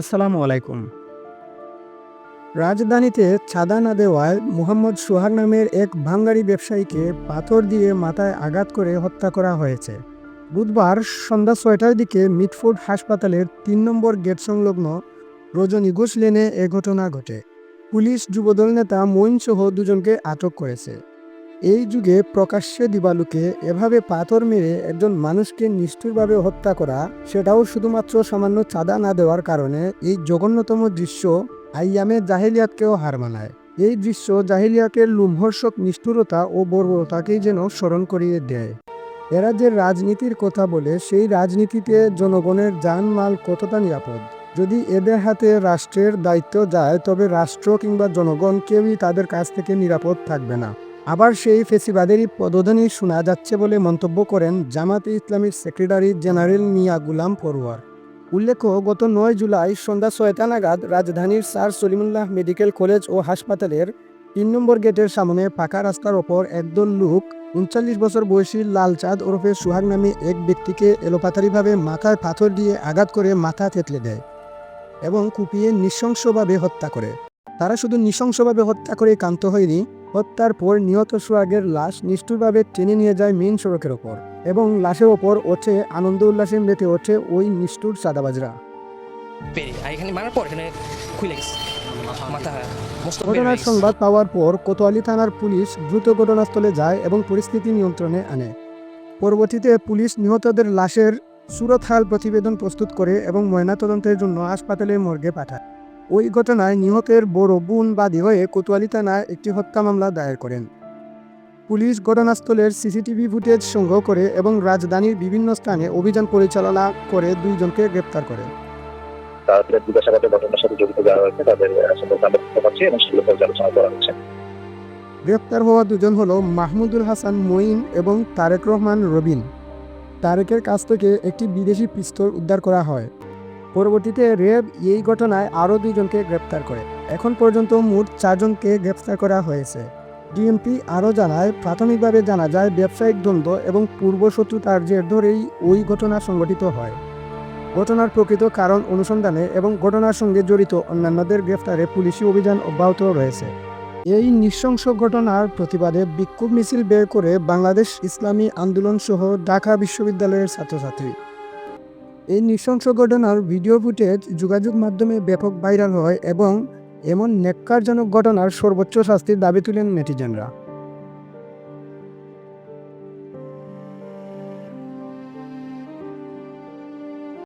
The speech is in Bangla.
আসসালামু আলাইকুম। রাজধানীতে চাঁদা না দেওয়ায় মোহাম্মদ সোহাগ নামের এক ভাঙ্গারি ব্যবসায়ীকে পাথর দিয়ে মাথায় আঘাত করে হত্যা করা হয়েছে। বুধবার সন্ধ্যা ছয়টার দিকে মিটফোর্ড হাসপাতালের তিন নম্বর গেট সংলগ্ন রজনী ঘোষ লেনে এ ঘটনা ঘটে। পুলিশ যুবদল নেতা মঈন সহ দুজনকে আটক করেছে। এই যুগে প্রকাশ্যে দিবালুকে এভাবে পাথর মেরে একজন মানুষকে নিষ্ঠুরভাবে হত্যা করা, সেটাও শুধুমাত্র সামান্য চাঁদা না দেওয়ার কারণে এই জঘন্যতম দৃশ্য আইয়ামে জাহেলিয়াতকেও হার মানায়। এই দৃশ্য জাহিলিয়াতের লুমহর্ষক নিষ্ঠুরতা ও বর্বরতাকেই যেন স্মরণ করিয়ে দেয়। এরা যে রাজনীতির কথা বলে, সেই রাজনীতিতে জনগণের জানমাল কতটা নিরাপদ? যদি এদের হাতে রাষ্ট্রের দায়িত্ব যায়, তবে রাষ্ট্র কিংবা জনগণ কেউই তাদের কাছ থেকে নিরাপদ থাকবে না। আবার সেই ফেসিবাদেরই পদধ্বনি শোনা যাচ্ছে বলে মন্তব্য করেন জামাতে ইসলামীর সেক্রেটারি জেনারেল মিয়া গুলাম পরোয়ার। উল্লেখ্য, গত নয় জুলাই সন্ধ্যা ছয়টা নাগাদ রাজধানীর স্যার সলিমুল্লাহ মেডিকেল কলেজ ও হাসপাতালের তিন নম্বর গেটের সামনে পাকা রাস্তার ওপর একদল লোক উনচল্লিশ বছর বয়সী লালচাঁদ ওরফে সুহাগ নামে এক ব্যক্তিকে এলোপাতারিভাবে মাথায় পাথর দিয়ে আঘাত করে মাথা থেতলে দেয় এবং কুপিয়ে নৃশংসভাবে হত্যা করে। তারা শুধু নৃশংসভাবে হত্যা করে কান্ত হয়নি হত্যার পর নিহত সোহাগের লাশ নিষ্ঠুরভাবে টেনে নিয়ে যায় মেন সড়কের ওপর এবং লাশের ওপর ওঠে আনন্দ উল্লাসে মেতে ওঠে ওই নিষ্ঠুর সাদাবাজরা এখানে মারার পর এখানে খুলে গেছে। মাথা মস্ত বের ঘটনার সংবাদ পাওয়ার পর কোতোয়ালি থানার পুলিশ দ্রুত ঘটনাস্থলে যায় এবং পরিস্থিতি নিয়ন্ত্রণে আনে। পরবর্তীতে পুলিশ নিহতদের লাশের সুরতহাল প্রতিবেদন প্রস্তুত করে এবং ময়নাতদন্তের জন্য হাসপাতালের মর্গে পাঠায়। ওই ঘটনায় নিহতের বড় বোন বাদী হয়ে কোতোয়ালি থানায় একটি হত্যা মামলা দায়ের করেন। পুলিশ ঘটনাস্থলের সিসিটিভি ফুটেজ সংগ্রহ করে এবং রাজধানীর বিভিন্ন স্থানে অভিযান পরিচালনা করে দুইজনকে গ্রেপ্তার করে। তাদের জিজ্ঞাসাবাদে ঘটনার সাথে জড়িত যারা রয়েছে তাদের সম্পর্কে আমরা এবং সেগুলো পর্যালোচনা করা হচ্ছে। গ্রেপ্তার হওয়া দুজন হলো মাহমুদুল হাসান মঈন এবং তারেক রহমান রবিন। তারেকের কাছ থেকে একটি বিদেশি পিস্তল উদ্ধার করা হয়। পরবর্তীতে র্যাব এই ঘটনায় আরও দুইজনকে গ্রেপ্তার করে। এখন পর্যন্ত মোট চারজনকে গ্রেপ্তার করা হয়েছে। ডিএমপি আরও জানায়, প্রাথমিকভাবে জানা যায়, ব্যবসায়িক দ্বন্দ্ব এবং পূর্বশত্রুতার জের ধরেই ওই ঘটনা সংঘটিত হয়। ঘটনার প্রকৃত কারণ অনুসন্ধানে এবং ঘটনার সঙ্গে জড়িত অন্যান্যদের গ্রেফতারে পুলিশি অভিযান অব্যাহত রয়েছে। এই নৃশংস ঘটনার প্রতিবাদে বিক্ষোভ মিছিল বের করে বাংলাদেশ ইসলামী আন্দোলন সহ ঢাকা বিশ্ববিদ্যালয়ের ছাত্রছাত্রী এই নৃশংস ঘটনার ভিডিও ফুটেজ যোগাযোগ মাধ্যমে ব্যাপক ভাইরাল হয় এবং এমন ন্যাক্কারজনক ঘটনার সর্বোচ্চ শাস্তির দাবি তুলেন নেটিজেনরা।